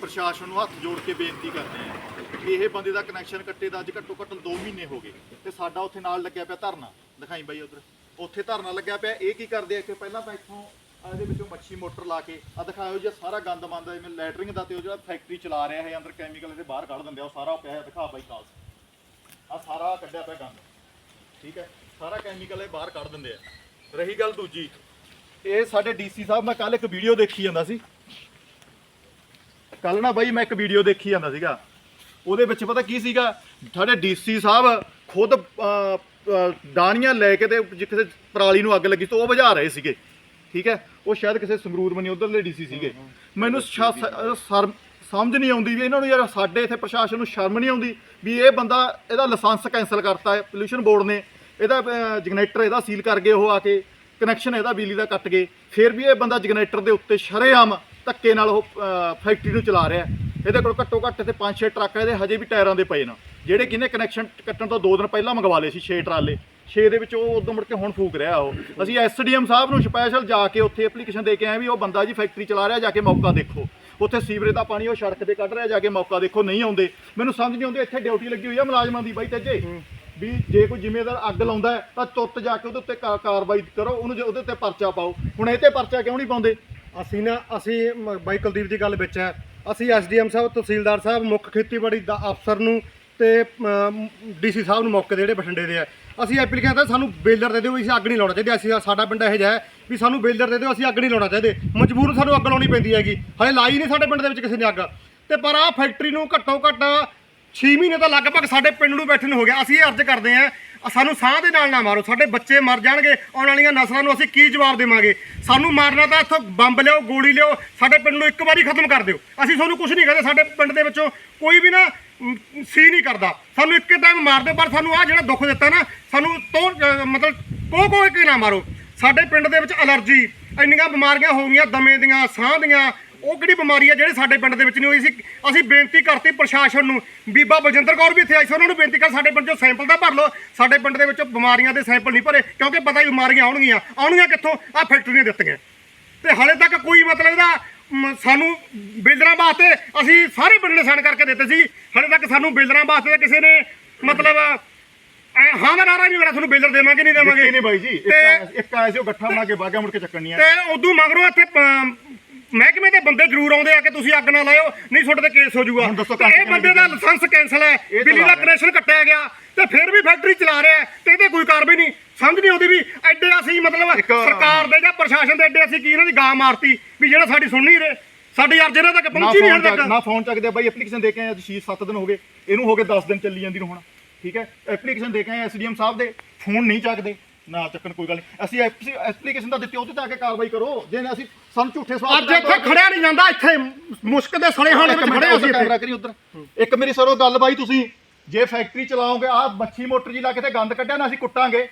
ਪ੍ਰਸ਼ਾਸਨ ਨੂੰ ਹੱਥ ਜੋੜ ਕੇ ਬੇਨਤੀ ਕਰਦੇ ਆ ਕਿ ਇਹ ਬੰਦੇ ਦਾ ਕਨੈਕਸ਼ਨ ਕੱਟੇ ਦਾ ਅੱਜ ਘੱਟੋ ਘੱਟ 2 ਮਹੀਨੇ ਹੋ ਗਏ ਤੇ ਸਾਡਾ ਉੱਥੇ ਨਾਲ ਲੱਗਿਆ ਪਿਆ ਧਰਨਾ। ਦਿਖਾਈ ਬਾਈ ਉਧਰ। ਉੱਥੇ ਧਰਨਾ ਲੱਗਿਆ ਪਿਆ। ਇਹ ਕੀ ਕਰਦੇ ਆ ਕਿ ਪਹਿਲਾਂ ਤਾਂ ਇੱਥੋਂ ਇਹਦੇ ਵਿੱਚੋਂ ਮੱਛੀ ਮੋਟਰ ਲਾ ਕੇ ਆ ਦਿਖਾਇਓ ਜੀ ਸਾਰਾ ਗੰਦ ਮੰਦ ਜਿਵੇਂ ਲੈਟਰਿੰਗ ਦਾ ਤੇ ਉਹ ਜਿਹੜਾ ਫੈਕਟਰੀ ਚਲਾ ਰਿਹਾ ਹੈ ਅੰਦਰ ਕੈਮੀਕਲ ਇਹਦੇ ਬਾਹਰ ਕੱਢ ਦਿੰਦੇ ਆ ਉਹ ਸਾਰਾ ਪਿਆ ਹੈ, ਦਿਖਾ ਬਾਈ ਕਾਲ ਆ ਸਾਰਾ ਕੱਢਿਆ ਪਿਆ ਗੰਦ। ਠੀਕ ਹੈ? ਸਾਰਾ ਕੈਮੀਕਲ ਇਹ ਬਾਹਰ ਕੱਢ ਦਿੰਦੇ ਆ। ਰਹੀ ਗੱਲ ਦੂਜੀ ਇਹ ਸਾਡੇ ਡੀਸੀ ਸਾਹਿਬ ਮੈਂ ਕੱਲ ਇੱਕ ਵੀਡੀਓ ਦੇਖੀ ਜਾਂਦਾ ਸੀ। ਕੱਲ ਨਾ ਬਾਈ ਮੈਂ ਇੱਕ ਵੀਡੀਓ ਦੇਖੀ ਜਾਂਦਾ ਸੀਗਾ। ਉਹਦੇ ਵਿੱਚ ਪਤਾ ਕੀ ਸੀਗਾ? ਸਾਡੇ ਡੀਸੀ ਸਾਹਿਬ ਖੁਦ ਅਹ, ਅਹ, ਡਾਣੀਆਂ ਲੈ ਕੇ ਤੇ ਜੇ ਕਿਸੇ ਪਰਾਲੀ ਨੂੰ ਅੱਗ ਲੱਗੀ ਤਾਂ ਉਹ ਬੁਝਾ ਰਹੇ ਸੀਗੇ। ਠੀਕ ਹੈ? ਉਹ ਸ਼ਾਇਦ ਕਿਸੇ ਸੰਗਰੂਰ ਮਨੀ ਉਧਰਲੇ ਡੀਸੀ ਸੀਗੇ। ਮੈਨੂੰ ਸ਼ਾ- ਸ- ਸ਼ਰਮ ਸਮਝ ਨਹੀਂ ਆਉਂਦੀ ਵੀ ਇਹਨਾਂ ਨੂੰ ਯਾਰ ਸਾਡੇ ਇੱਥੇ ਪ੍ਰਸ਼ਾਸਨ ਨੂੰ ਸ਼ਰਮ ਨਹੀਂ ਆਉਂਦੀ ਵੀ ਇਹ ਬੰਦਾ ਇਹਦਾ ਲਾਇਸੈਂਸ ਕੈਨਸਲ ਕਰਤਾ ਹੈ ਪੋਲੂਸ਼ਨ ਬੋਰਡ ਨੇ। ਇਹਦਾ ਜਨਰੇਟਰ ਇਹਦਾ ਸੀਲ ਕਰ ਗਏ ਉਹ ਆ ਕੇ ਕਨੈਕਸ਼ਨ ਇਹਦਾ ਬਿਜਲੀ ਦਾ ਕੱਟ ਗਏ। ਫਿਰ ਵੀ ਇਹ ਬੰਦਾ ਜਨਰੇਟਰ ਦੇ ਉੱਤੇ ਸ਼ਰੇਆਮ ਧੱਕੇ ਨਾਲ ਉਹ ਫੈਕਟਰੀ ਨੂੰ ਚਲਾ ਰਿਹਾ। ਇਹਦੇ ਕੋਲ ਘੱਟੋ ਘੱਟ ਤੇ 5-6 ਟਰੱਕ ਇਹਦੇ ਹਜੇ ਵੀ ਟਾਇਰਾਂ ਦੇ ਪਏ ਨੇ। ਜਿਹੜੇ ਕਿਨੇ ਕਨੈਕਸ਼ਨ ਕੱਟਣ ਤੋਂ 2 ਦਿਨ ਪਹਿਲਾਂ ਮੰਗਵਾ ਲਏ ਸੀ 6 ਟਰਾਲੇ। 6 ਦੇ ਵਿੱਚ ਉਹ ਉਦੋਂ ਮੁੜ ਕੇ ਹੁਣ ਫੂਕ ਰਿਹਾ ਉਹ। ਅਸੀਂ ਐਸਡੀਐਮ ਸਾਹਿਬ ਨੂੰ ਸਪੈਸ਼ਲ ਜਾ ਕੇ ਉੱਥੇ ਐਪਲੀਕੇਸ਼ਨ ਦੇ ਕੇ ਆਏ ਵੀ ਉਹ ਬੰਦਾ ਜੀ ਫੈਕਟਰੀ ਚਲਾ ਰਿਹਾ ਜਾ ਕੇ ਮੌਕਾ ਦੇਖੋ। ਉੱਥੇ ਸੀਵਰੇਜ ਦਾ ਪਾਣੀ ਉਹ ਸੜਕ ਤੇ ਕੱਢ ਰਿਹਾ ਜਾ ਕੇ ਮੌਕਾ ਦੇਖੋ ਨਹੀਂ ਆਉਂਦੇ। ਮੈਨੂੰ ਸਮਝ ਨਹੀਂ ਆਉਂਦੀ ਇੱਥੇ ਡਿਊਟੀ ਲੱਗੀ ਹੋਈ ਆ ਮੁਲਾਜ਼ਮਾਂ ਦੀ ਬਾਈ ਤੇਜੇ। ਵੀ ਜੇ ਕੋਈ ਜ਼ਿੰਮੇਦਾਰ ਅੱਗ ਲਾਉਂਦਾ ਤਾਂ ਤੁਰਤ ਜਾ ਕੇ ਉਹਦੇ ਉੱਤੇ ਕਾਰਵਾਈ ਕਰੋ ਉਹਨੂੰ ਉਹਦੇ ਉੱਤੇ ਪਰਚਾ ਪਾਓ। ਹੁਣ ਇਹ ਤੇ ਪਰਚਾ ਕਿਉਂ ਨਹੀਂ ਪਾਉਂਦੇ? ਅਸੀਂ ਨਾ, ਅਸੀਂ ਮ- ਬਾਈ ਕੁਲਦੀਪ ਦੀ ਗੱਲ ਵਿੱਚ ਹੈ। ਅਸੀਂ ਐਸਡੀਐਮ ਸਾਹਿਬ, ਤਹਿਸੀਲਦਾਰ ਸਾਹਿਬ, ਮੁੱਖ ਖੇਤੀਬਾੜੀ ਦਾ ਅਫਸਰ ਨੂੰ ਤੇ ਡੀਸੀ ਸਾਹਿਬ ਨੂੰ ਮੌਕੇ ਦੇ ਜਿਹੜੇ ਬਠਿੰਡੇ ਦੇ ਆ ਅਸੀਂ ਐਪਲੀਕੇਸ਼ਨ ਤਾਂ ਸਾਨੂੰ ਬੇਲਰ ਦੇ ਦਿਓ ਵੀ ਅਸੀਂ ਅੱਗ ਨਹੀਂ ਲਾਉਣਾ ਚਾਹੀਦੀ। ਅਸੀਂ, ਸਾਡਾ ਪਿੰਡ ਇਹੋ ਜਿਹਾ ਹੈ ਵੀ ਸਾਨੂੰ ਬੇਲਰ ਦੇ ਦਿਓ, ਅਸੀਂ ਅੱਗ ਨਹੀਂ ਲਾਉਣਾ ਚਾਹੀਦੇ। ਮਜਬੂਰ ਸਾਨੂੰ ਅੱਗ ਲਾਉਣੀ ਪੈਂਦੀ ਹੈਗੀ। ਹਲੇ ਲਾਈ ਨਹੀਂ ਸਾਡੇ ਪਿੰਡ ਦੇ ਵਿੱਚ ਕਿਸੇ ਨੇ ਅੱਗ। ਤੇ ਪਰ ਆਹ ਫੈਕਟਰੀ ਨੂੰ ਘੱਟੋ ਘੱਟ 6 ਮਹੀਨੇ ਤਾਂ ਲਗਭਗ ਸਾਡੇ ਪਿੰਡ ਨੂੰ ਬੈਠੇ ਨੂੰ ਹੋ ਗਿਆ। ਅਸੀਂ ਇਹ ਅਰਜ਼ ਕਰਦੇ ਆਂ ਸਾਨੂੰ ਸਾਹ ਦੇ ਨਾਲ ਨਾ ਮਾਰੋ। ਸਾਡੇ ਬੱਚੇ ਮਰ ਜਾਣਗੇ, ਆਉਣ ਵਾਲੀਆਂ ਨਸਲਾਂ ਨੂੰ ਅਸੀਂ ਕੀ ਜਵਾਬ ਦੇਵਾਂਗੇ? ਸਾਨੂੰ ਮਾਰਨਾ ਤਾਂ ਇੱਥੋਂ ਬੰਬ ਲਿਓ ਗੋਲੀ ਲਿਓ ਸਾਡੇ ਪਿੰਡ ਨੂੰ ਇੱਕ ਵਾਰੀ ਖਤਮ ਕਰ ਦਿਓ। ਅਸੀਂ ਤੁਹਾਨੂੰ ਕੁਝ ਨਹੀਂ ਕਹਿੰਦੇ, ਸਾਡੇ ਪਿੰਡ ਦੇ ਵਿੱਚੋਂ ਕੋਈ ਵੀ ਨਾ ਸੀ ਨਹੀਂ ਕਰਦਾ। ਸਾਨੂੰ ਇੱਕ ਟਾਈਮ ਮਾਰ ਦਿਓ, ਪਰ ਸਾਨੂੰ ਆ ਜਿਹੜਾ ਦੁੱਖ ਦਿੱਤਾ ਨਾ, ਸਾਨੂੰ ਤੋਂ ਮਤਲਬ ਕੋ ਕੋ ਕੇ ਨਾ ਮਾਰੋ। ਸਾਡੇ ਪਿੰਡ ਦੇ ਵਿੱਚ ਅਲਰਜੀ, ਇੰਨੀਆਂ ਬਿਮਾਰੀਆਂ ਹੋ ਗਈਆਂ, ਦਮੇ ਦੀਆਂ, ਸਾਹ ਦੀਆਂ ਉਹ ਕਿਹੜੀ ਬਿਮਾਰੀ ਆ ਜਿਹੜੀ ਸਾਡੇ ਪਿੰਡ ਦੇ ਵਿੱਚ ਨਹੀਂ ਹੋਈ ਸੀ? ਅਸੀਂ ਬੇਨਤੀ ਕਰਤੀ ਪ੍ਰਸ਼ਾਸਨ ਨੂੰ। ਬੀਬਾ ਬਲਜਿੰਦਰ ਕੌਰ ਵੀ ਇੱਥੇ ਆਈ ਸੀ ਉਹਨਾਂ ਨੂੰ ਬੇਨਤੀ ਕਰ ਸਾਡੇ ਪਿੰਡ ਚੋਂ ਸੈਂਪਲ ਤਾਂ ਭਰ ਲਓ। ਸਾਡੇ ਪਿੰਡ ਦੇ ਵਿੱਚੋਂ ਬਿਮਾਰੀਆਂ ਦੇ ਸੈਂਪਲ ਨਹੀਂ ਭਰੇ ਕਿਉਂਕਿ ਪਤਾ ਹੀ ਬਿਮਾਰੀਆਂ ਆਉਣਗੀਆਂ। ਆਉਣਗੀਆਂ ਕਿੱਥੋਂ? ਆ ਫੈਕਟਰੀਆਂ ਦਿੱਤੀਆਂ। ਤੇ ਹਾਲੇ ਤੱਕ ਕੋਈ ਮਤਲਬ ਇਹਦਾ ਸਾਨੂੰ ਬਿਲਡਰਾਂ ਵਾਸਤੇ ਅਸੀਂ ਸਾਰੇ ਪਿੰਡ ਨੇ ਸਾਈਨ ਕਰਕੇ ਦਿੱਤੇ ਸੀ। ਹਾਲੇ ਤੱਕ ਸਾਨੂੰ ਬਿਲਡਰਾਂ ਵਾਸਤੇ ਤਾਂ ਕਿਸੇ ਨੇ ਮਤਲਬ ਹਾਂ ਦਾ ਨਾਰਾ ਨਹੀਂ ਮੇਰਾ ਤੁਹਾਨੂੰ ਬਿਲਡਰ ਦੇਵਾਂਗੇ ਨਹੀਂ ਦੇਵਾਂਗੇ। ਦਿੱਤੇ ਨੇ ਬਾਈ ਜੀ। ਇੱਕ ਇੱਕ ਆਇਆ ਸੀ ਉਹ ਗੱਠਾ ਬਣਾ ਕੇ ਬਾਗਾ ਮੁੜ ਕੇ ਚੱਕਣ ਨਹੀਂ ਆਇਆ ਤੇ ਉਦੋਂ ਮਗਰੋਂ ਇੱਥੇ ਮਹਿਕਮੇ ਦੇ ਬੰਦੇ ਜ਼ਰੂਰ ਆਉਂਦੇ ਆ ਕਿ ਤੁਸੀਂ ਅੱਗ ਨਾ ਲਾਇਓ ਨਹੀਂ ਤੁਹਾਡੇ ਤੇ ਕੇਸ ਹੋ ਜਾਊਗਾ। ਇਹ ਬੰਦੇ ਦਾ ਲਾਇਸੈਂਸ ਕੈਨਸਲ ਹੈ ਬਿਜਲੀ ਦਾ। ਕਨੈਕਸ਼ਨ ਕੱਟਿਆ ਗਿਆ ਤੇ ਫਿਰ ਵੀ ਫੈਕਟਰੀ ਚਲਾ ਰਿਹਾ ਹੈ ਤੇ ਇਹਦੇ ਕੋਈ ਕਾਰਵਾਈ ਨਹੀਂ। ਸਮਝ ਨਹੀਂ ਆਉਂਦੀ ਵੀ ਐਡੇ ਅਸੀਂ ਮਤਲਬ ਸਰਕਾਰ ਦੇ ਜਾਂ ਪ੍ਰਸ਼ਾਸਨ ਦੇ ਐਡੇ ਅਸੀਂ ਕੀ ਇਹਨਾਂ ਦੀ ਗਾਂ ਮਾਰਤੀ ਵੀ ਜਿਹੜਾ ਸਾਡੀ ਸੁਣ ਨਹੀਂ ਰਹੇ। ਸਾਡੀ ਅਰਜ਼ ਇਹਨਾਂ ਤੱਕ ਪਹੁੰਚੀ ਨਹੀਂ ਹਣ ਤੱਕ। ਨਾ ਫੋਨ ਚੱਕਦੇ ਬਾਈ ਐਪਲੀਕੇਸ਼ਨ ਦੇ ਕੇ ਆਏ ਅੱਜ 6-7 ਦਿਨ ਹੋ ਗਏ। ਇਹਨੂੰ ਹੋ ਗਏ 10 ਦਿਨ ਚੱਲੀ ਜਾਂਦੀ ਨੂੰ ਹੁਣ ਠੀਕ ਹੈ? ਐਪਲੀਕੇਸ਼ਨ ਦੇ ਕੇ ਆਏ ਐਸਡੀਐਮ ਸਾਹਿਬ ਦੇ ਫੋਨ ਨਹੀਂ ਚੱਕਦੇ। ਨਾ ਚੱਕਣ ਕੋਈ ਗੱਲ ਨਹੀਂ। ਅਸੀਂ ਐਪਲੀਕੇਸ਼ਨ ਤਾਂ ਦਿੱਤੀ ਉਹਦੇ ਤੇ ਆ ਕੇ ਕਾਰਵਾਈ ਕਰੋ। ਜੇ ਅਸੀਂ ਸਾਨੂੰ ਝੂਠੇ ਸਵਾਲ ਅੱਜ ਇੱਥੇ ਖੜਿਆ ਨਹੀਂ ਜਾਂਦਾ ਇੱਥੇ ਮੁਸ਼ਕ ਦੇ ਸੜੇ ਹਾਲੇ ਵਿੱਚ ਖੜੇ ਅਸੀਂ ਕੈਮਰਾ ਕਰੀ ਉਧਰ। ਇੱਕ ਮੇਰੀ ਸਰੋ ਗੱਲ ਬਾਈ ਤੁਸੀਂ ਜੇ ਫੈਕਟਰੀ ਚਲਾਓਗੇ ਆ ਮੱਛੀ ਮੋਟਰ ਜੀ ਲਾ ਕੇ ਤੇ ਗੰਦ ਕੱਢਿਆ ਨਾ ਅਸੀਂ ਕੁੱਟਾਂਗੇ।